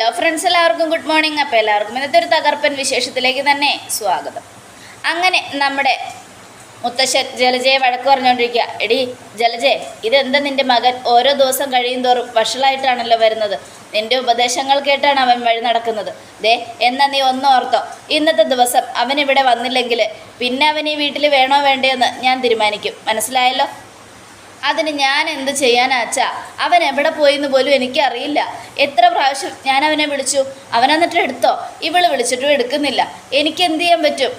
Hello friends എല്ലാവർക്കും good morning. അപ്പോൾ എല്ലാവർക്കും ഇന്നത്തെ ഒരു തകർപ്പൻ വിശേഷത്തിലേക്ക് തന്നെ സ്വാഗതം. അങ്ങനെ നമ്മുടെ മുത്തശ്ശൻ ജലജയെ വഴക്ക് പറഞ്ഞുകൊണ്ടിരിക്കുക. എടി ജലജെ ഇതെന്താ നിന്റെ മകൻ ഓരോ ദിവസം കഴിയും തോറും വഷളായിട്ടാണല്ലോ വരുന്നത്? നിന്റെ ഉപദേശങ്ങൾ കേട്ടാണ് അവൻ വഴി നടക്കുന്നത്. ദേ എന്നാ നീ ഒന്നോർത്തോ ഇന്നത്തെ ദിവസം അവനിവിടെ വന്നില്ലെങ്കിൽ പിന്നെ അവൻ ഈ വീട്ടിൽ വേണോ വേണ്ടയോ ഞാൻ തീരുമാനിക്കും. മനസ്സിലായല്ലോ? അതിന് ഞാൻ എന്ത് ചെയ്യാനാച്ചാ അവൻ എവിടെ പോയി എന്ന് പോലും എനിക്കറിയില്ല. എത്ര പ്രാവശ്യം ഞാൻ അവനെ വിളിച്ചു? അവനെന്നിട്ട് എടുത്തോ? ഇവൾ വിളിച്ചിട്ടും എടുക്കുന്നില്ല. എനിക്ക് എന്ത് ചെയ്യാൻ പറ്റും?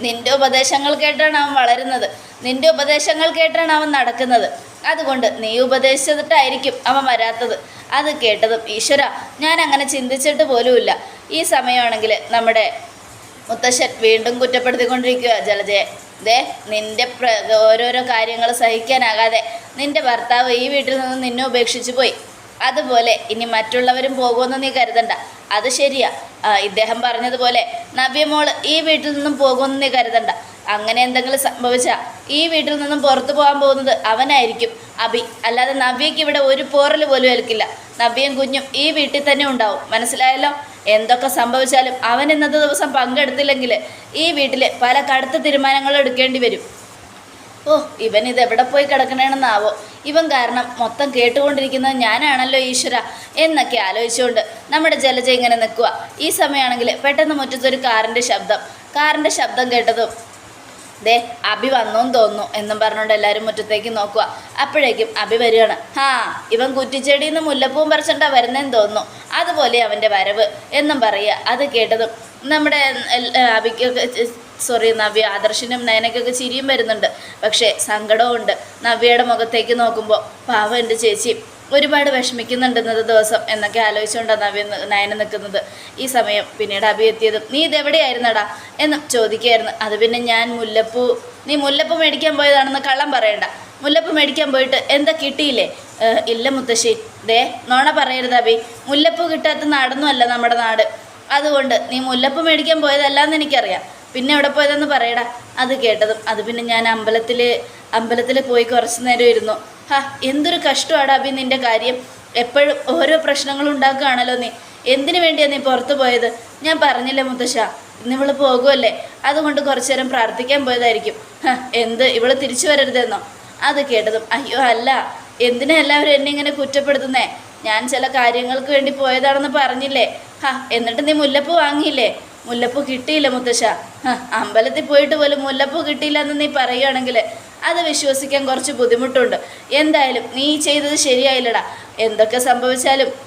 നിന്റെ ഉപദേശങ്ങൾ കേട്ടാണ് അവൻ വളരുന്നത്. നിന്റെ ഉപദേശങ്ങൾ കേട്ടാണ് അവൻ നടക്കുന്നത്. അതുകൊണ്ട് നീ ഉപദേശിച്ചിട്ടായിരിക്കും അവൻ വരാത്തത്. അത് കേട്ടതും ഈശ്വര ഞാൻ അങ്ങനെ ചിന്തിച്ചിട്ട് പോലുമില്ല. ഈ സമയമാണെങ്കിൽ നമ്മുടെ മുത്തശ്ശൻ വീണ്ടും കുറ്റപ്പെടുത്തിക്കൊണ്ടിരിക്കുക ജലജയെ. ദേ നിന്റെ പ്ര ഓരോരോ കാര്യങ്ങൾ സഹിക്കാനാകാതെ നിന്റെ ഭർത്താവ് ഈ വീട്ടിൽ നിന്ന് നിന്നെ ഉപേക്ഷിച്ചു പോയി. അതുപോലെ ഇനി മറ്റുള്ളവരും പോകുമെന്ന് നീ കരുതണ്ട. അത് ശരിയാ. ഇദ്ദേഹം പറഞ്ഞതുപോലെ നവ്യമോൾ ഈ വീട്ടിൽ നിന്നും പോകുമെന്ന് നീ കരുതണ്ട. അങ്ങനെ എന്തെങ്കിലും സംഭവിച്ചാൽ ഈ വീട്ടിൽ നിന്നും പുറത്തു പോകാൻ പോകുന്നത് അവനായിരിക്കും. അഭി അല്ലാതെ നവ്യയ്ക്ക് ഇവിടെ ഒരു പോറൽ പോലും ഏൽക്കില്ല. നവ്യയും കുഞ്ഞും ഈ വീട്ടിൽ തന്നെ ഉണ്ടാവും. മനസ്സിലായല്ലോ? എന്തൊക്കെ സംഭവിച്ചാലും അവൻ ഇന്നത്തെ ദിവസം പങ്കെടുത്തില്ലെങ്കിൽ ഈ വീട്ടിൽ പല കടുത്ത തീരുമാനങ്ങളും എടുക്കേണ്ടി വരും. ഓ ഇവൻ ഇത് എവിടെ പോയി കിടക്കണേണെന്നാവോ? ഇവൻ കാരണം മൊത്തം കേട്ടുകൊണ്ടിരിക്കുന്നത് ഞാനാണല്ലോ ഈശ്വര എന്നൊക്കെ ആലോചിച്ചുകൊണ്ട് നമ്മുടെ ജലജ ഇങ്ങനെ നിൽക്കുക ഈ സമയമാണെങ്കിൽ പെട്ടെന്ന് മുറ്റത്തൊരു കാറിന്റെ ശബ്ദം. കാറിന്റെ ശബ്ദം കേട്ടതും ദേ അഭി വന്നോന്ന് തോന്നുന്നു എന്നും പറഞ്ഞുകൊണ്ട് എല്ലാവരും മുറ്റത്തേക്ക് നോക്കുക അപ്പോഴേക്കും അഭി വരികയാണ്. ഹാ ഇവൻ കുറ്റിച്ചെടിയിൽ നിന്ന് മുല്ലപ്പൂവും പറിച്ചിട്ടാ വരുന്നതെന്ന് തോന്നുന്നു. അതുപോലെ അവന്റെ വരവ് എന്നും പറയുക. അത് കേട്ടതും നമ്മുടെ അഭിക്കൊക്കെ സോറി നവ്യ ആദർശിനും നയനക്കൊക്കെ ചിരിയും വരുന്നുണ്ട്. പക്ഷേ സങ്കടവും നവ്യയുടെ മുഖത്തേക്ക് നോക്കുമ്പോൾ പാവം എന്റെ ചേച്ചി. ഒരുപാട് വിഷമിക്കുന്നുണ്ട് ഇന്നത്തെ ദിവസം എന്നൊക്കെ ആലോചിച്ചുകൊണ്ടാണ് നവ്യ നയന നിൽക്കുന്നത് ഈ സമയം പിന്നീട് അഭി നീ ഇതെവിടെയായിരുന്നടാ എന്ന് ചോദിക്കുകയായിരുന്നു. അത് പിന്നെ ഞാൻ മുല്ലപ്പൂ നീ മുല്ലപ്പൂ മേടിക്കാൻ പോയതാണെന്ന് കള്ളം പറയണ്ട. മുല്ലപ്പൂ മേടിക്കാൻ പോയിട്ട് എന്താ കിട്ടിയില്ലേ? ഇല്ല മുത്തശ്ശി. ദേ നോണ പറയരുത് അഭി. മുല്ലപ്പൂ കിട്ടാത്ത നാടൊന്നുമല്ല നമ്മുടെ നാട്. അതുകൊണ്ട് നീ മുല്ലപ്പൂ മേടിക്കാൻ പോയതല്ലാന്ന് എനിക്കറിയാം. പിന്നെ എവിടെ പോയതെന്ന് പറയടാ. അത് കേട്ടതും അത് പിന്നെ ഞാൻ അമ്പലത്തിൽ അമ്പലത്തിൽ പോയി കുറച്ച് നേരം ഇരുന്നു. ഹാ എന്തൊരു കഷ്ടമാണ് അഭി നിന്റെ കാര്യം. എപ്പോഴും ഓരോ പ്രശ്നങ്ങൾ ഉണ്ടാക്കുകയാണല്ലോ നീ. എന്തിനു വേണ്ടിയാണ് നീ പുറത്തു പോയത്? ഞാൻ പറഞ്ഞില്ലേ മുത്തശ്ശ ഇന്ന് ഇവൾ പോകുമല്ലേ അതുകൊണ്ട് കുറച്ചു നേരം പ്രാർത്ഥിക്കാൻ പോയതായിരിക്കും. എന്ത് ഇവൾ തിരിച്ചു വരരുതെന്നോ? അത് കേട്ടതും അയ്യോ അല്ല. എന്തിനാ എല്ലാവരും എന്നെ ഇങ്ങനെ കുറ്റപ്പെടുത്തുന്നേ? ഞാൻ ചില കാര്യങ്ങൾക്ക് വേണ്ടി പോയതാണെന്ന് പറഞ്ഞില്ലേ? ഹാ എന്നിട്ട് നീ മുല്ലപ്പൂ വാങ്ങിയില്ലേ? മുല്ലപ്പൂ കിട്ടിയില്ല മുത്തശ്ശ. അമ്പലത്തിൽ പോയിട്ട് പോലും മുല്ലപ്പൂ കിട്ടിയില്ല എന്ന് നീ പറയുകയാണെങ്കിൽ അത് വിശ്വസിക്കാൻ കുറച്ച് ബുദ്ധിമുട്ടുണ്ട്. എന്തായാലും നീ ചെയ്തത് ശരിയായില്ലടാ. എന്തൊക്കെ സംഭവിച്ചാലും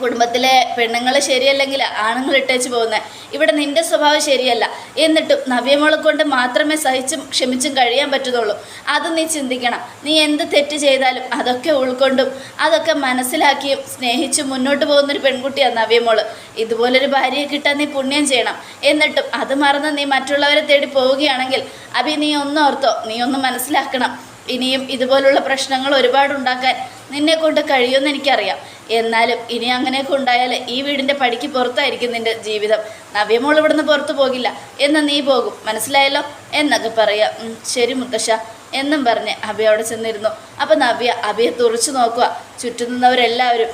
കുടുംബത്തിലെ പെണ്ണുങ്ങൾ ശരിയല്ലെങ്കിൽ ആണുങ്ങൾ ഇട്ടേച്ച് പോകുന്നത് ഇവിടെ നിന്റെ സ്വഭാവം ശരിയല്ല. എന്നിട്ടും നവ്യമോളെ കൊണ്ട് മാത്രമേ സഹിച്ചും ക്ഷമിച്ചും കഴിയാൻ പറ്റുന്നുള്ളൂ. അത് നീ ചിന്തിക്കണം. നീ എന്ത് തെറ്റ് ചെയ്താലും അതൊക്കെ ഉൾക്കൊണ്ടും അതൊക്കെ മനസ്സിലാക്കിയും സ്നേഹിച്ചും മുന്നോട്ട് പോകുന്നൊരു പെൺകുട്ടിയാണ് നവ്യമോൾ. ഇതുപോലൊരു ഭാര്യയെ കിട്ടാൻ നീ പുണ്യം ചെയ്യണം. എന്നിട്ടും അത് മറന്ന് നീ മറ്റുള്ളവരെ തേടി പോവുകയാണെങ്കിൽ അഭി നീ ഒന്നോർത്തോ നീ ഒന്ന് മനസ്സിലാക്കണം. ഇനിയും ഇതുപോലുള്ള പ്രശ്നങ്ങൾ ഒരുപാട് ഉണ്ടാക്കാൻ നിന്നെ കൊണ്ട് കഴിയുമെന്ന് എനിക്കറിയാം. എന്നാലും ഇനി അങ്ങനെയൊക്കെ ഉണ്ടായാൽ ഈ വീടിന്റെ പടിക്ക് പുറത്തായിരിക്കും നിന്റെ ജീവിതം. നവ്യമോൾ ഇവിടുന്ന് പുറത്തു പോകില്ല. എന്ന് നീ പോകും. മനസ്സിലായല്ലോ? എന്നൊക്കെ പറയാം. "ഉം, ശരി മുത്തശ്ശ. എന്നും പറഞ്ഞ് അഭയ അവിടെ ചെന്നിരുന്നു. അപ്പം നവ്യ അബിയെ തുറച്ചു നോക്കുക. ചുറ്റും നിന്നവരെല്ലാവരും.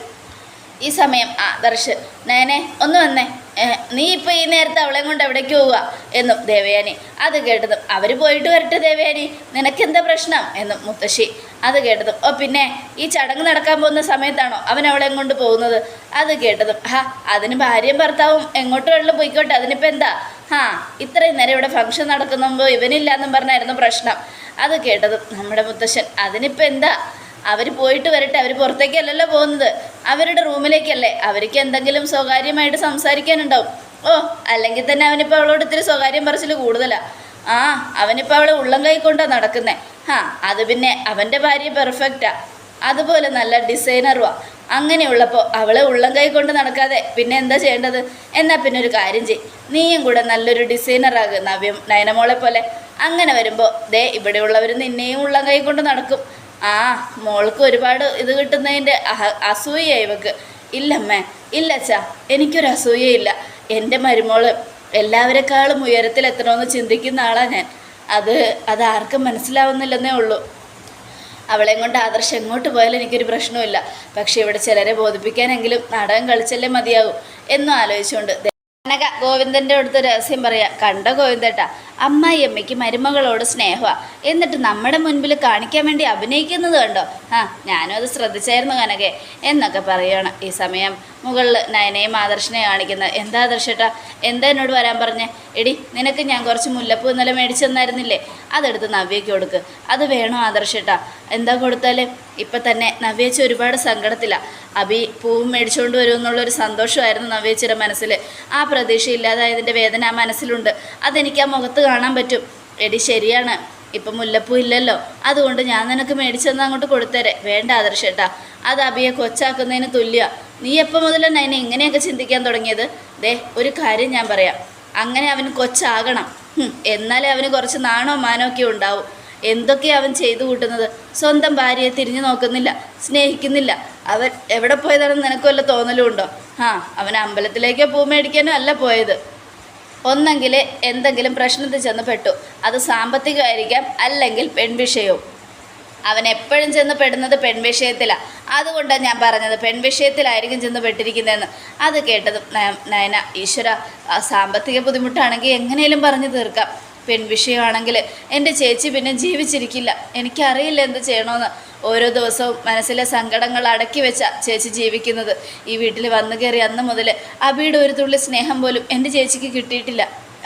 ഈ സമയം ആ ദർശൻ. നയനെ ഒന്ന് വന്നേ. നീ ഇപ്പൊ ഈ നേരത്തെ അവളെ കൊണ്ട് എവിടേക്ക് പോവുക? എന്നും ദേവയാനി. അത് കേട്ടതും അവർ പോയിട്ട് വരട്ടെ ദേവയാനി. നിനക്കെന്താ പ്രശ്നം? എന്നും മുത്തശ്ശി. അത് കേട്ടതും ഓ പിന്നെ ഈ ചടങ്ങ് നടക്കാൻ പോകുന്ന സമയത്താണോ അവൻ അവളെ കൊണ്ട് പോകുന്നത്? അത് കേട്ടതും ഹാ അതിന് ഭാര്യയും ഭർത്താവും എങ്ങോട്ട് വെള്ളം പോയിക്കോട്ടെ. അതിനിപ്പോൾ എന്താ? ഹാ ഇത്രയും നേരം ഇവിടെ ഫംഗ്ഷൻ നടക്കുമ്പോൾ ഇവനില്ലാന്നും പറഞ്ഞായിരുന്നു പ്രശ്നം. അത് കേട്ടതും നമ്മുടെ മുത്തശ്ശൻ അതിനിപ്പോ എന്താ? അവർ പോയിട്ട് വരട്ടെ അവർ പുറത്തേക്കല്ലല്ലോ പോകുന്നത്. അവരുടെ റൂമിലേക്കല്ലേ. അവർക്ക് എന്തെങ്കിലും സ്വകാര്യമായിട്ട് സംസാരിക്കാനുണ്ടാവും. ഓ അല്ലെങ്കിൽ തന്നെ അവനിപ്പോൾ അവളോട് ഇത്തിരി സ്വകാര്യം പറച്ചിൽ കൂടുതലാണ് ആ അവനിപ്പോൾ അവളെ ഉള്ളം കൈ കൊണ്ടാ നടക്കുന്നേ. ഹാ അത് പിന്നെ അവന്റെ ഭാര്യ പെർഫെക്റ്റാ അതുപോലെ നല്ല ഡിസൈനറുവാ അങ്ങനെയുള്ളപ്പോൾ അവളെ ഉള്ളം കൈ കൊണ്ട് നടക്കാതെ പിന്നെ എന്താ ചെയ്യേണ്ടത്? എന്നാൽ പിന്നെ ഒരു കാര്യം ചെയ് നീയും കൂടെ നല്ലൊരു ഡിസൈനറാകും നവ്യം നയനമോളെ പോലെ. അങ്ങനെ വരുമ്പോൾ ദേ ഇവിടെയുള്ളവർ നിന്നെയും ഉള്ളം കൈ കൊണ്ട് നടക്കും. ആ മോൾക്ക് ഒരുപാട് ഇത് കിട്ടുന്നതിന്റെ അസൂയ ഇവക്ക്. ഇല്ലമ്മേ ഇല്ല അച്ഛാ എനിക്കൊരു അസൂയയില്ല എന്റെ മരുമോൾ എല്ലാവരെക്കാളും ഉയരത്തിലെത്തണമെന്ന് ചിന്തിക്കുന്ന ആളാണ് ഞാൻ. അത് അത് ആർക്കും മനസ്സിലാവുന്നില്ലെന്നേ ഉള്ളൂ. അവളെ കൊണ്ട് ആദർശം എങ്ങോട്ട് പോയാലും എനിക്കൊരു പ്രശ്നവുമില്ല. പക്ഷേ ഇവിടെ ചിലരെ ബോധിപ്പിക്കാനെങ്കിലും നാടകം കളിച്ചല്ലേ മതിയാകും എന്നും ആലോചിച്ചുകൊണ്ട് കനക ഗോവിന്ദന്റെ അടുത്ത് രഹസ്യം പറയാം. കണ്ട ഗോവിന്ദേട്ടാ അമ്മായി അമ്മയ്ക്ക് മരുമകളോട് സ്നേഹമാ എന്നിട്ട് നമ്മുടെ മുൻപിൽ കാണിക്കാൻ വേണ്ടി അഭിനയിക്കുന്നത് കണ്ടോ? ആ ഞാനും അത് ശ്രദ്ധിച്ചായിരുന്നു കനകെ. എന്നൊക്കെ പറയുകയാണ് ഈ സമയം. മുകളിൽ നയനയും ആദർശനെ കാണിക്കുന്നത്. എന്താ ആദർശേട്ടാ? എന്താ എന്നോട് വരാൻ പറഞ്ഞേ? എടി നിനക്ക് ഞാൻ കുറച്ച് മുല്ലപ്പൂ ഇന്നലെ മേടിച്ചു തന്നായിരുന്നില്ലേ? അതെടുത്ത് നവ്യയ്ക്ക് കൊടുക്ക്. അത് വേണോ ആദർശേട്ടാ? എന്താ കൊടുത്താൽ ഇപ്പം തന്നെ നവ്യേച്ചി ഒരുപാട് സങ്കടത്തിലാണ് അബി പൂവും മേടിച്ചുകൊണ്ട് വരുമെന്നുള്ളൊരു സന്തോഷമായിരുന്നു നവ്യേച്ചിയുടെ മനസ്സിൽ ആ പ്രതീക്ഷ ഇല്ലാതായതിന്റെ വേദന ആ മനസ്സിലുണ്ട്. അതെനിക്ക് ആ മുഖത്ത് കാണാൻ പറ്റും. എടി ശരിയാണ്. ഇപ്പം മുല്ലപ്പൂ ഇല്ലല്ലോ. അതുകൊണ്ട് ഞാൻ നിനക്ക് മേടിച്ചെന്ന് അങ്ങോട്ട് കൊടുത്തേരെ. വേണ്ട ആദർശേട്ടാ അത് അബിയെ കൊച്ചാക്കുന്നതിന് തുല്യ. നീ എപ്പോൾ മുതലാണ് അതിനെ ഇങ്ങനെയൊക്കെ ചിന്തിക്കാൻ തുടങ്ങിയത്? ദേ ഒരു കാര്യം ഞാൻ പറയാം. അങ്ങനെ അവൻ കൊച്ചാകണം. എന്നാലേ അവന് കുറച്ച് നാണോ മാനോ ഒക്കെ ഉണ്ടാവും. എന്തൊക്കെയാ അവൻ ചെയ്തു കൂട്ടുന്നത്? സ്വന്തം ഭാര്യയെ തിരിഞ്ഞു നോക്കുന്നില്ല സ്നേഹിക്കുന്നില്ല. അവൻ എവിടെ പോയതാണെന്ന് നിനക്ക് വല്ല തോന്നലും ഉണ്ടോ? ആ അവൻ അമ്പലത്തിലേക്കോ പൂ മേടിക്കാനോ അല്ല പോയത്. ഒന്നെങ്കിൽ എന്തെങ്കിലും പ്രശ്നത്തിൽ ചെന്ന് പെട്ടു. അത് സാമ്പത്തികമായിരിക്കാം അല്ലെങ്കിൽ പെൺവിഷയവും. അവൻ എപ്പോഴും ചെന്ന് പെടുന്നത് പെൺവിഷയത്തിലാണ് അതുകൊണ്ടാണ് ഞാൻ പറഞ്ഞത് പെൺവിഷയത്തിലായിരിക്കും ചെന്ന് പെട്ടിരിക്കുന്നതെന്ന്. അത് കേട്ടതും നയന ഈശ്വര സാമ്പത്തിക ബുദ്ധിമുട്ടാണെങ്കിൽ എങ്ങനെയും പറഞ്ഞു തീർക്കാം. പെൺവിഷയമാണെങ്കിൽ എന്റെ ചേച്ചി പിന്നെ ജീവിച്ചിരിക്കില്ല. എനിക്കറിയില്ല എന്ത് ചെയ്യണമെന്ന്. ഓരോ ദിവസവും മനസ്സിലെ സങ്കടങ്ങൾ അടക്കി വെച്ച ചേച്ചി ജീവിക്കുന്നത്. ഈ വീട്ടിൽ വന്നു കയറി അന്ന് മുതൽ അബിയുടെ ഒരു തുള്ളി സ്നേഹം പോലും എന്റെ ചേച്ചിക്ക് കിട്ടിയിട്ടില്ല.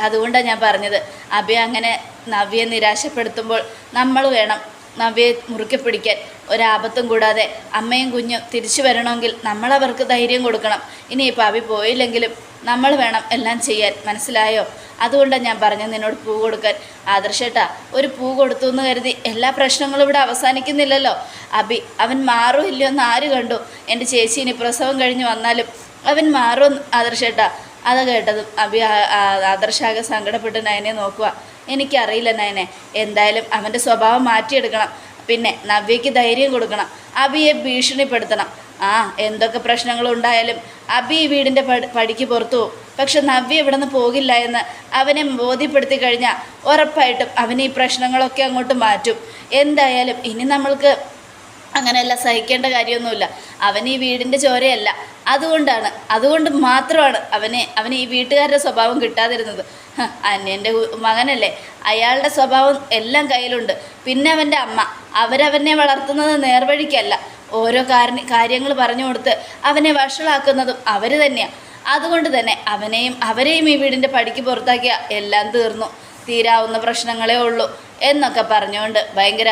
അതുകൊണ്ടാണ് ഞാൻ പറഞ്ഞത്. അബി അങ്ങനെ നവ്യെ നിരാശപ്പെടുത്തുമ്പോൾ നമ്മൾ വേണം നവ്യെ മുറുക്കി പിടിക്കാൻ. ഒരാപത്തും കൂടാതെ അമ്മയും കുഞ്ഞും തിരിച്ചു വരണമെങ്കിൽ നമ്മളവർക്ക് ധൈര്യം കൊടുക്കണം. ഇനി ഇനിയിപ്പോൾ അബി പോയില്ലെങ്കിലും നമ്മൾ വേണം എല്ലാം ചെയ്യാൻ. മനസ്സിലായോ? അതുകൊണ്ടാണ് ഞാൻ പറഞ്ഞത് നിന്നോട് പൂ കൊടുക്കാൻ. ആദർശേട്ടാ ഒരു പൂ കൊടുത്തു എന്ന് കരുതി എല്ലാ പ്രശ്നങ്ങളും ഇവിടെ അവസാനിക്കുന്നില്ലല്ലോ. അബി അവൻ മാറും ഇല്ലയോ എന്ന് ആര് കണ്ടു? എന്റെ ചേച്ചി ഇനി പ്രസവം കഴിഞ്ഞ് വന്നാലും അവൻ മാറും ആദർശേട്ടാ അത് കേട്ടതും. അബി ആദർശാകെ സങ്കടപ്പെട്ട് നയനെ നോക്കുക എനിക്കറിയില്ല നയനെ എന്തായാലും അവന്റെ സ്വഭാവം മാറ്റിയെടുക്കണം. പിന്നെ നവ്യയ്ക്ക് ധൈര്യം കൊടുക്കണം. അബിയെ ഭീഷണിപ്പെടുത്തണം. ആ എന്തൊക്കെ പ്രശ്നങ്ങളുണ്ടായാലും അബി ഈ വീടിന്റെ പടി പടിക്ക് പുറത്തു പോകും. പക്ഷെ നവ്യ ഇവിടെ നിന്ന് പോകില്ല എന്ന് അവനെ ബോധ്യപ്പെടുത്തി കഴിഞ്ഞാൽ ഉറപ്പായിട്ടും അവന് ഈ പ്രശ്നങ്ങളൊക്കെ അങ്ങോട്ട് മാറ്റും. എന്തായാലും ഇനി നമ്മൾക്ക് അങ്ങനെയല്ല സഹിക്കേണ്ട കാര്യമൊന്നുമില്ല. അവൻ ഈ വീടിന്റെ ചോരയല്ല. അതുകൊണ്ടാണ് അതുകൊണ്ട് മാത്രമാണ് അവനെ അവന് ഈ വീട്ടുകാരുടെ സ്വഭാവം കിട്ടാതിരുന്നത്. അന്യന്റെ മകനല്ലേ? അയാളുടെ സ്വഭാവം എല്ലാം കയ്യിലുണ്ട്. പിന്നെ അവന്റെ അമ്മ. അവരവനെ വളർത്തുന്നത് നേർവഴിക്കല്ല. ഓരോ കാരണ കാര്യങ്ങൾ പറഞ്ഞു കൊടുത്ത് അവനെ വഷളാക്കുന്നതും അവർ തന്നെയാണ് അതുകൊണ്ട് തന്നെ അവനെയും അവരെയും ഈ വീടിന്റെ പടിക്ക് പുറത്താക്കിയ എല്ലാം തീർന്നു. തീരാവുന്ന പ്രശ്നങ്ങളേ ഉള്ളൂ എന്നൊക്കെ പറഞ്ഞുകൊണ്ട് ഭയങ്കര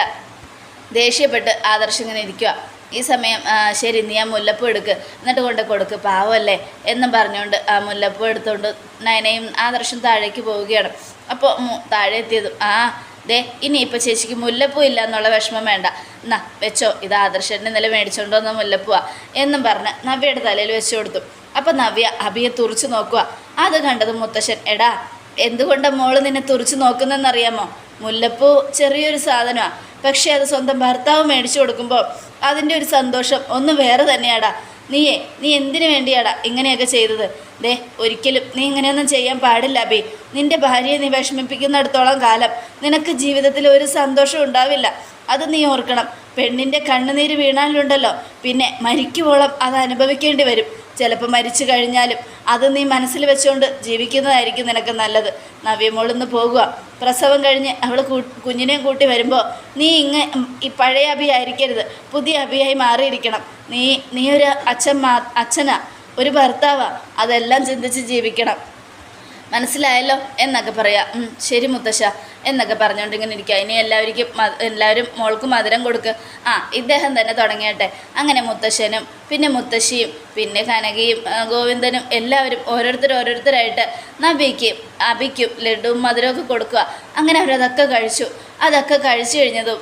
ദേഷ്യപ്പെട്ട് ആദർശ് ഇങ്ങനെ ഇരിക്കുക ഈ സമയം ശരി നീ ആ മുല്ലപ്പൂ എടുക്ക്. എന്നിട്ട് കൊണ്ട് കൊടുക്ക് പാവമല്ലേ എന്നും പറഞ്ഞുകൊണ്ട് ആ മുല്ലപ്പൂ എടുത്തുകൊണ്ട് നയനയും ആദർശം താഴേക്ക് പോവുകയാണ്. അപ്പോൾ താഴെ എത്തിയതും ആ ദേ ഇനി ഇപ്പൊ ചേച്ചിക്ക് മുല്ലപ്പൂ ഇല്ല എന്നുള്ള വിഷമം വേണ്ട. എന്നാ വെച്ചോ. ഇത് ആദർശന്റെ ഇന്നലെ മേടിച്ചുകൊണ്ട് വന്ന മുല്ലപ്പൂവാ. എന്നും പറഞ്ഞ് നവ്യയുടെ തലയിൽ വെച്ചു കൊടുത്തു. അപ്പോൾ നവ്യ അഭിയെ തുറച്ചു നോക്കുക അത് കണ്ടത് മുത്തശ്ശൻ എടാ എന്തുകൊണ്ടാണ് മോൾ നിന്നെ തുറച്ചു നോക്കുന്നതെന്നറിയാമോ? മുല്ലപ്പൂ ചെറിയൊരു സാധനമാണ് പക്ഷേ അത് സ്വന്തം ഭർത്താവ് മേടിച്ചു കൊടുക്കുമ്പോൾ അതിന്റെ ഒരു സന്തോഷം ഒന്ന് വേറെ തന്നെയാടാ. നീയേ നീ എന്തിനു വേണ്ടിയാടാ ഇങ്ങനെയൊക്കെ ചെയ്തത്? ദേ ഒരിക്കലും നീ ഇങ്ങനെയൊന്നും ചെയ്യാൻ പാടില്ല അബി. നിന്റെ ഭാര്യയെ നീ വിഷമിപ്പിക്കുന്നിടത്തോളം കാലം നിനക്ക് ജീവിതത്തിൽ ഒരു സന്തോഷം ഉണ്ടാവില്ല. അത് നീ ഓർക്കണം. പെണ്ണിന്റെ കണ്ണുനീര് വീണാലുണ്ടല്ലോ. പിന്നെ മരിക്കുവോളം അത് അനുഭവിക്കേണ്ടി വരും. ചിലപ്പോൾ മരിച്ചു കഴിഞ്ഞാലും അത് നീ മനസ്സിൽ വെച്ചുകൊണ്ട് ജീവിക്കുന്നതായിരിക്കും നിനക്ക് നല്ലത്. നവ്യമോളിന്ന് പോകുക. പ്രസവം കഴിഞ്ഞ് അവൾ കുഞ്ഞിനെയും കൂട്ടി വരുമ്പോൾ നീ ഇങ്ങ് ഈ പഴയ അഭിയായിരിക്കരുത്. പുതിയ അഭിയായി മാറിയിരിക്കണം. നീ നീ ഒരു അച്ഛൻ മാ അച്ഛനാ ഒരു ഭർത്താവാ. അതെല്ലാം ചിന്തിച്ച് ജീവിക്കണം. മനസ്സിലായല്ലോ എന്നൊക്കെ പറയാം. ശരി മുത്തശ്ശ എന്നൊക്കെ പറഞ്ഞുകൊണ്ട് ഇങ്ങനെ ഇരിക്കുക ഇനി എല്ലാവർക്കും എല്ലാവരും മോൾക്ക് മധുരം കൊടുക്കുക ആ ഇദ്ദേഹം തന്നെ തുടങ്ങിയട്ടെ. അങ്ങനെ മുത്തശ്ശനും പിന്നെ മുത്തശ്ശിയും പിന്നെ കനകയും ഗോവിന്ദനും എല്ലാവരും ഓരോരുത്തർ ഓരോരുത്തരായിട്ട് നബിക്കും അബിക്കും ലഡുവും മധുരമൊക്കെ കൊടുക്കുക അങ്ങനെ അവരതൊക്കെ കഴിച്ചു. അതൊക്കെ കഴിച്ചു കഴിഞ്ഞതും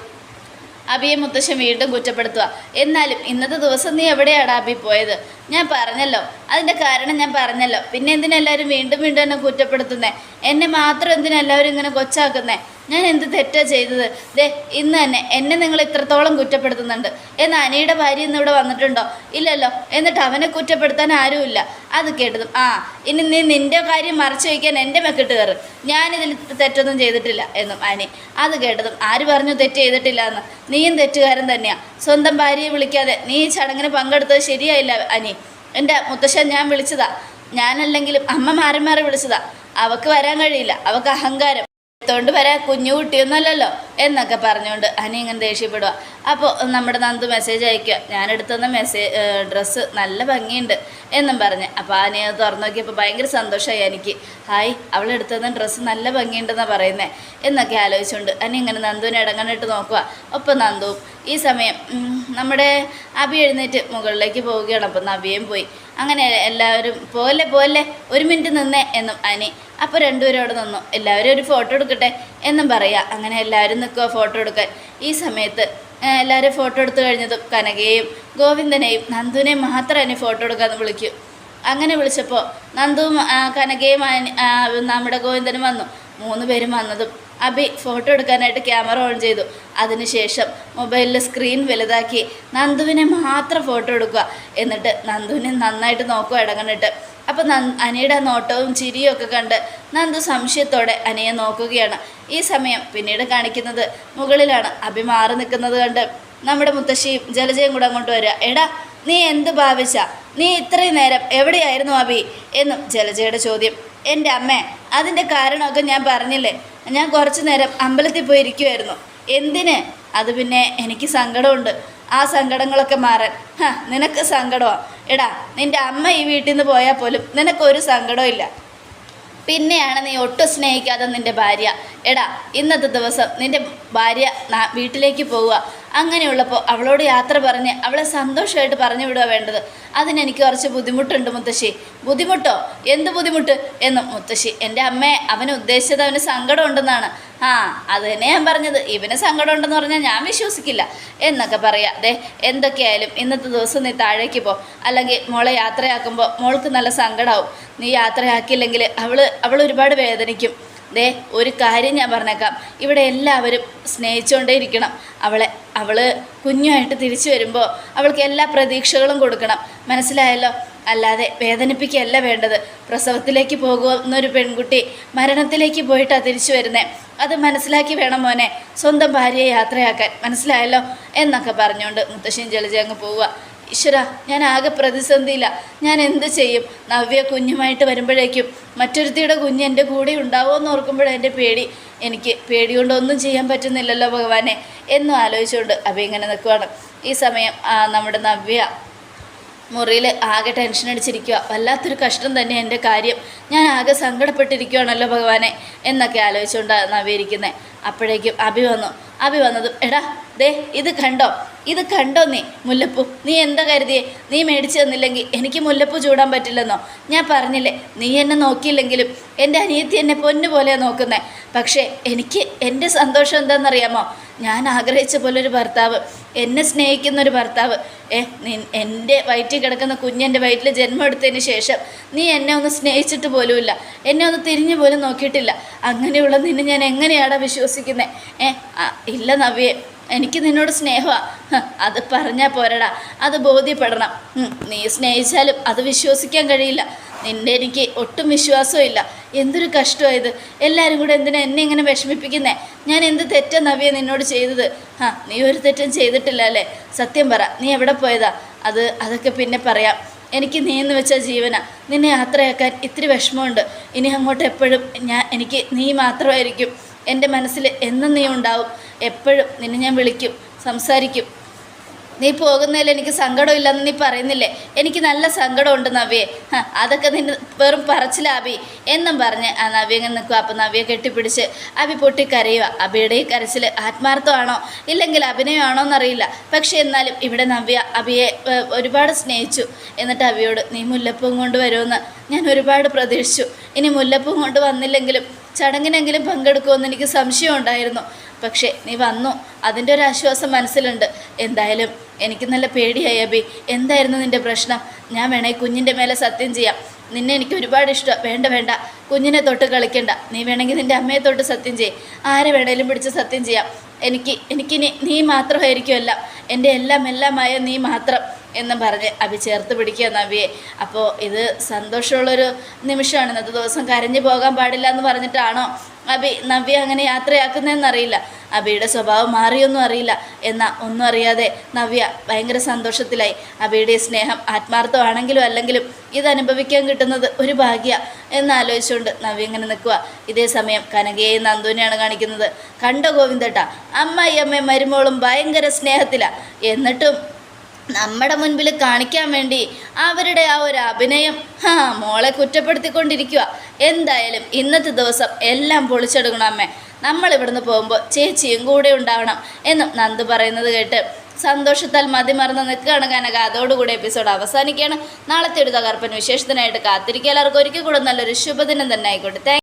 അബിയെ മുത്തശ്ശൻ വീണ്ടും കുറ്റപ്പെടുത്തുക എന്നാലും ഇന്നത്തെ ദിവസം നീ എവിടെയാണ് അബി പോയത്? ഞാൻ പറഞ്ഞല്ലോ. അതിന്റെ കാരണം ഞാൻ പറഞ്ഞല്ലോ. പിന്നെ എന്തിനെല്ലാവരും വീണ്ടും വീണ്ടും എന്നെ കുറ്റപ്പെടുത്തുന്നേ? എന്നെ മാത്രം എന്തിനെല്ലാവരും ഇങ്ങനെ കൊച്ചാക്കുന്നേ? ഞാൻ എന്ത് തെറ്റാ ചെയ്തത്? ദേ ഇന്ന് തന്നെ എന്നെ നിങ്ങൾ ഇത്രത്തോളം കുറ്റപ്പെടുത്തുന്നുണ്ട്. എന്ന് അനിയുടെ ഭാര്യ ഇന്ന് ഇവിടെ വന്നിട്ടുണ്ടോ? ഇല്ലല്ലോ. എന്നിട്ട് അവനെ കുറ്റപ്പെടുത്താൻ ആരുമില്ല. അത് കേട്ടതും ആ ഇനി നീ നിന്റെ കാര്യം മറച്ചു വയ്ക്കാൻ എന്റെ മെക്കിട്ട് കയറ്. ഞാനിതിൽ തെറ്റൊന്നും ചെയ്തിട്ടില്ല എന്നും അനി. അത് കേട്ടതും ആര് പറഞ്ഞു തെറ്റ് ചെയ്തിട്ടില്ല എന്ന് നീയും തെറ്റുകാരൻ തന്നെയാണ് സ്വന്തം ഭാര്യയെ വിളിക്കാതെ നീ ഈ ചടങ്ങിന് പങ്കെടുത്തത് ശരിയായില്ല അനി. എന്റെ മുത്തശ്ശൻ ഞാൻ വിളിച്ചതാ. ഞാനല്ലെങ്കിലും അമ്മ മാറി മാറി വിളിച്ചതാ. അവക്ക് വരാൻ കഴിയില്ല. അവക്ക് അഹങ്കാരം. എടുത്തോണ്ട് വരാൻ കുഞ്ഞു കുട്ടിയൊന്നുമല്ലല്ലോ എന്നൊക്കെ പറഞ്ഞുകൊണ്ട് അനി ഇങ്ങനെ ദേഷ്യപ്പെടുക അപ്പോൾ നമ്മുടെ നന്ദു മെസ്സേജ് അയക്കുക ഞാൻ എടുത്തുന്ന മെസ്സേജ് ഡ്രസ്സ് നല്ല ഭംഗിയുണ്ട് എന്നും പറഞ്ഞ്. അപ്പോൾ ആനി അത് തുറന്നു നോക്കിയപ്പോൾ ഭയങ്കര സന്തോഷമായി എനിക്ക്. ഹായ് അവൾ എടുത്തുന്ന ഡ്രസ്സ് നല്ല ഭംഗിയുണ്ടെന്നാണ് പറയുന്നത് എന്നൊക്കെ ആലോചിച്ചുകൊണ്ട് അനി ഇങ്ങനെ നന്ദുവിനെ ഇടങ്ങണിട്ട് നോക്കുക ഒപ്പം നന്ദുവും ഈ സമയം നമ്മുടെ അബി എഴുന്നേറ്റ് മുകളിലേക്ക് പോവുകയാണ്. അപ്പം നബിയും പോയി. അങ്ങനെ എല്ലാവരും പോലെ പോലെ ഒരു മിനിറ്റ് നിന്നേ എന്നും അനി. അപ്പോൾ രണ്ടുപേരും അവിടെ നിന്നു. എല്ലാവരും ഒരു ഫോട്ടോ എടുക്കട്ടെ എന്നും പറയുക അങ്ങനെ എല്ലാവരും നിൽക്കുക ഫോട്ടോ എടുക്കാൻ. ഈ സമയത്ത് ആ, എല്ലാവരും ഫോട്ടോ എടുത്തു കഴിഞ്ഞതും കനകയെയും ഗോവിന്ദനെയും നന്ദുവിനെയും മാത്രം എന്നെ ഫോട്ടോ എടുക്കാമെന്ന് വിളിക്കും. അങ്ങനെ വിളിച്ചപ്പോൾ നന്ദുവും കനകയും നമ്മുടെ ഗോവിന്ദനും വന്നു. മൂന്ന് പേരും വന്നതും അബി ഫോട്ടോ എടുക്കാനായിട്ട് ക്യാമറ ഓൺ ചെയ്തു. അതിനുശേഷം മൊബൈലിൽ സ്ക്രീൻ വലുതാക്കി നന്ദുവിനെ മാത്രം ഫോട്ടോ എടുക്കുക. എന്നിട്ട് നന്ദുവിനെ നന്നായിട്ട് നോക്കുക ഇടങ്ങണിട്ട്. അപ്പം നന് അനിയുടെ നോട്ടവും ചിരിയും ഒക്കെ കണ്ട് നന്ദു സംശയത്തോടെ അനിയെ നോക്കുകയാണ്. ഈ സമയം പിന്നീട് കാണിക്കുന്നത് മുകളിലാണ്. അഭി മാറി നിൽക്കുന്നത് കണ്ട് നമ്മുടെ മുത്തശ്ശിയും ജലജയും കൂടെ അങ്ങോട്ട് വരിക. എടാ നീ എന്ത് ഭാവിച്ച? നീ ഇത്രയും നേരം എവിടെയായിരുന്നു അഭി? എന്നും ജലജയുടെ ചോദ്യം. എന്റെ അമ്മ അതിന്റെ കാരണമൊക്കെ ഞാൻ പറഞ്ഞില്ലേ? ഞാൻ കുറച്ചു നേരം അമ്പലത്തിൽ പോയി ഇരിക്കുമായിരുന്നു എന്തിന്? അത് പിന്നെ എനിക്ക് സങ്കടമുണ്ട്. ആ സങ്കടങ്ങളൊക്കെ മാറാൻ. ഹ നിനക്ക് സങ്കടമാണ് എടാ നിന്റെ അമ്മ ഈ വീട്ടിൽ നിന്ന് പോയാൽ പോലും നിനക്കൊരു സങ്കടവും ഇല്ല. പിന്നെയാണ് നീ ഒട്ടും സ്നേഹിക്കാതെ നിന്റെ ഭാര്യ. എടാ ഇന്നത്തെ ദിവസം നിന്റെ ഭാര്യ വീട്ടിലേക്ക് പോവുക. അങ്ങനെയുള്ളപ്പോൾ അവളോട് യാത്ര പറഞ്ഞ് അവളെ സന്തോഷമായിട്ട് പറഞ്ഞു വിടുക വേണ്ടത്. അതിനെനിക്ക് കുറച്ച് ബുദ്ധിമുട്ടുണ്ട് മുത്തശ്ശി. ബുദ്ധിമുട്ടോ? എന്ത് ബുദ്ധിമുട്ട്? എന്നും മുത്തശ്ശി എന്റെ അമ്മയെ അവന് ഉദ്ദേശിച്ചത് അവന് സങ്കടം ഉണ്ടെന്നാണ്. ആ അത് തന്നെ ഞാൻ പറഞ്ഞത്. ഇവന് സങ്കടം ഉണ്ടെന്ന് പറഞ്ഞാൽ ഞാൻ വിശ്വസിക്കില്ല. എന്നൊക്കെ പറയാം. ദേ എന്തൊക്കെയായാലും ഇന്നത്തെ ദിവസം നീ താഴേക്ക് പോ. അല്ലെങ്കിൽ മോളെ യാത്രയാക്കുമ്പോൾ മോൾക്ക് നല്ല സങ്കടമാവും നീ യാത്രയാക്കിയില്ലെങ്കിൽ അവൾ അവൾ ഒരുപാട് വേദനിക്കും. ദേ ഒരു കാര്യം ഞാൻ പറഞ്ഞേക്കാം. ഇവിടെ എല്ലാവരും സ്നേഹിച്ചുകൊണ്ടേ ഇരിക്കണം. അവളെ അവൾ കുഞ്ഞുമായിട്ട് തിരിച്ചു വരുമ്പോൾ അവൾക്ക് എല്ലാ പ്രതീക്ഷകളും കൊടുക്കണം. മനസ്സിലായല്ലോ? അല്ലാതെ വേദനിപ്പിക്കുകയല്ല വേണ്ടത്. പ്രസവത്തിലേക്ക് പോകുന്നൊരു പെൺകുട്ടി മരണത്തിലേക്ക് പോയിട്ടാണ് തിരിച്ചു വരുന്നത് അത് മനസ്സിലാക്കി വേണം മോനെ സ്വന്തം ഭാര്യയെ യാത്രയാക്കാൻ. മനസ്സിലായല്ലോ? എന്നൊക്കെ പറഞ്ഞുകൊണ്ട് മുത്തശ്ശിയും ജലജ അങ്ങ് പോവുക. ഈശ്വര ഞാൻ ആകെ പ്രതിസന്ധിയില്ല ഞാൻ എന്ത് ചെയ്യും? നവ്യ കുഞ്ഞുമായിട്ട് വരുമ്പോഴേക്കും മറ്റൊരുത്തിയുടെ കുഞ്ഞ് എന്റെ കൂടെ ഉണ്ടാവുമോ എന്ന് ഓർക്കുമ്പോഴാണ് എന്റെ പേടി. എനിക്ക് പേടി കൊണ്ടൊന്നും ചെയ്യാൻ പറ്റുന്നില്ലല്ലോ ഭഗവാനെ. എന്നും ആലോചിച്ചുകൊണ്ട് അഭി ഇങ്ങനെ നിൽക്കുവാണ്. ഈ സമയം നമ്മുടെ നവ്യ മുറിയിൽ ആകെ ടെൻഷൻ അടിച്ചിരിക്കുക വല്ലാത്തൊരു കഷ്ടം തന്നെ എന്റെ കാര്യം. ഞാൻ ആകെ സങ്കടപ്പെട്ടിരിക്കുകയാണല്ലോ ഭഗവാനെ എന്നൊക്കെ ആലോചിച്ചുകൊണ്ടാണ് നവീകരിക്കുന്നത് അപ്പോഴേക്കും അഭി വന്നു. അഭി വന്നതും എടാ ദേ ഇത് കണ്ടോ? ഇത് കണ്ടോ നീ മുല്ലപ്പൂ? നീ എന്താ കരുതിയേ? നീ മേടിച്ചു തന്നില്ലെങ്കിൽ എനിക്ക് മുല്ലപ്പൂ ചൂടാൻ പറ്റില്ലെന്നോ? ഞാൻ പറഞ്ഞില്ലേ നീ എന്നെ നോക്കിയില്ലെങ്കിലും എന്റെ അനിയത്തി എന്നെ പൊന്നു നോക്കുന്നത് പക്ഷേ എനിക്ക് എന്റെ സന്തോഷം എന്താണെന്നറിയാമോ? ഞാൻ ആഗ്രഹിച്ച പോലെ ഒരു ഭർത്താവ് എന്നെ സ്നേഹിക്കുന്ന ഒരു ഭർത്താവ്. ഏ എന്റെ വയറ്റിൽ കിടക്കുന്ന കുഞ്ഞെന്റെ വയറ്റിൽ ജന്മം എടുത്തതിന് ശേഷം നീ എന്നെ ഒന്ന് സ്നേഹിച്ചിട്ട് പോലുമില്ല. എന്നെ ഒന്ന് തിരിഞ്ഞു പോലും നോക്കിയിട്ടില്ല. അങ്ങനെയുള്ള നിന്നെ ഞാൻ എങ്ങനെയാടാ വിശ്വസിക്കുന്നത് ഏ ഇല്ല നവ്യേ. എനിക്ക് നിന്നോട് സ്നേഹമാണ് അത് പറഞ്ഞാൽ പോരടാ. അത് ബോധ്യപ്പെടണം. നീ സ്നേഹിച്ചാലും അത് വിശ്വസിക്കാൻ കഴിയില്ല. നിന്നെ എനിക്ക് ഒട്ടും വിശ്വാസവും ഇല്ല. എന്തൊരു കഷ്ടമായത് എല്ലാവരും കൂടെ എന്തിനാ എന്നെ ഇങ്ങനെ വിഷമിപ്പിക്കുന്നേ? ഞാൻ എന്ത് തെറ്റാ നവ്യ നിന്നോട് ചെയ്തത്? ആ നീ ഒരു തെറ്റും ചെയ്തിട്ടില്ല അല്ലേ? സത്യം പറ നീ എവിടെ പോയതാ? അത് അതൊക്കെ പിന്നെ പറയാം. എനിക്ക് നീ എന്ന് വെച്ച ജീവന. നിന്നെ യാത്രയാക്കാൻ ഇത്തിരി വിഷമമുണ്ട്. ഇനി അങ്ങോട്ട് എപ്പോഴും ഞാൻ എനിക്ക് നീ മാത്രമായിരിക്കും. എന്റെ മനസ്സിൽ എന്നും നീ ഉണ്ടാവും. എപ്പോഴും നിന്നെ ഞാൻ വിളിക്കും സംസാരിക്കും. നീ പോകുന്നതിൽ എനിക്ക് സങ്കടമില്ലെന്ന് നീ പറയുന്നില്ലേ? എനിക്ക് നല്ല സങ്കടമുണ്ട് നവ്യെ. അതൊക്കെ നിന്നെ വെറും പറച്ചിലാബി എന്നും പറഞ്ഞ് ആ നവ്യ നിൽക്കുക അപ്പം നവ്യെ കെട്ടിപ്പിടിച്ച് അബി പൊട്ടിക്കരയുക. അബിയുടെ ഈ കരച്ചിൽ ആത്മാർത്ഥമാണോ? ഇല്ലെങ്കിൽ അഭിനയമാണോ എന്നറിയില്ല. പക്ഷേ എന്നാലും ഇവിടെ നവ്യ അബിയെ ഒരുപാട് സ്നേഹിച്ചു. എന്നിട്ട് അബിയോട് നീ മുല്ലപ്പൂവും കൊണ്ട് വരുമെന്ന് ഞാൻ ഒരുപാട് പ്രതീക്ഷിച്ചു. ഇനി മുല്ലപ്പൂവും കൊണ്ട് വന്നില്ലെങ്കിലും ചടങ്ങിനെങ്കിലും പങ്കെടുക്കുമെന്ന് എനിക്ക് സംശയം ഉണ്ടായിരുന്നു. പക്ഷേ നീ വന്നു. അതിന്റെ ഒരു ആശ്വാസം മനസ്സിലുണ്ട്. എന്തായാലും എനിക്ക് നല്ല പേടിയായി അബി. എന്തായിരുന്നു നിന്റെ പ്രശ്നം? ഞാൻ വേണേ കുഞ്ഞിന്റെ മേലെ സത്യം ചെയ്യാം. നിന്നെ എനിക്ക് ഒരുപാട് ഇഷ്ടം വേണ്ട വേണ്ട. കുഞ്ഞിനെ തൊട്ട് കളിക്കണ്ട. നീ വേണമെങ്കിൽ നിന്റെ അമ്മയെ തൊട്ട് സത്യം ചെയ്യും. ആരെ വേണേലും പിടിച്ച് സത്യം ചെയ്യാം. എനിക്ക് എനിക്കിനി നീ മാത്രമായിരിക്കുമല്ല. എന്റെ എല്ലാം എല്ലാമായ നീ മാത്രം. എന്നും പറഞ്ഞ് അഭി ചേർത്ത് പിടിക്കുക നവിയെ അപ്പോൾ ഇത് സന്തോഷമുള്ളൊരു നിമിഷമാണ്. ഇന്നത്തെ ദിവസം കരഞ്ഞു പോകാൻ പാടില്ല എന്ന് പറഞ്ഞിട്ടാണോ അബി നവ്യ അങ്ങനെ യാത്രയാക്കുന്നതെന്നറിയില്ല. അബിയുടെ സ്വഭാവം മാറിയൊന്നും അറിയില്ല എന്നാൽ ഒന്നും അറിയാതെ നവ്യ ഭയങ്കര സന്തോഷത്തിലായി. അബിയുടെ സ്നേഹം ആത്മാർത്ഥമാണെങ്കിലും അല്ലെങ്കിലും ഇത് അനുഭവിക്കാൻ കിട്ടുന്നത് ഒരു ഭാഗ്യ എന്നാലോചിച്ചുകൊണ്ട് നവ്യ ഇങ്ങനെ നിൽക്കുക ഇതേ സമയം കനകയെയും നന്ദുവിനെയാണ് കാണിക്കുന്നത്. കണ്ട ഗോവിന്ദട്ട? അമ്മയും മരുമോളും ഭയങ്കര സ്നേഹത്തിലാണ് എന്നിട്ടും നമ്മുടെ മുൻപിൽ കാണിക്കാൻ വേണ്ടി അവരുടെ ആ ഒരു അഭിനയം ഹാ മോളെ കുറ്റപ്പെടുത്തിക്കൊണ്ടിരിക്കുക എന്തായാലും ഇന്നത്തെ ദിവസം എല്ലാം പൊളിച്ചെടുക്കണം അമ്മേ. നമ്മൾ ഇവിടുന്ന് പോകുമ്പോൾ ചേച്ചിയും കൂടെ ഉണ്ടാവണം എന്നും നന്ദു പറയുന്നത് കേട്ട് സന്തോഷത്താൽ മതിമറന്ന് നിൽക്കുകയാണ് കനക. അതോടുകൂടി എപ്പിസോഡ് അവസാനിക്കുകയാണ്. നാളത്തെ ഒരു തകർപ്പൻ വിശേഷത്തിനായിട്ട് കാത്തിരിക്കുക. എല്ലാവർക്കും ഒരിക്കൽ കൂടെ നല്ലൊരു ശുഭദിനം തന്നെ ആയിക്കോട്ടെ.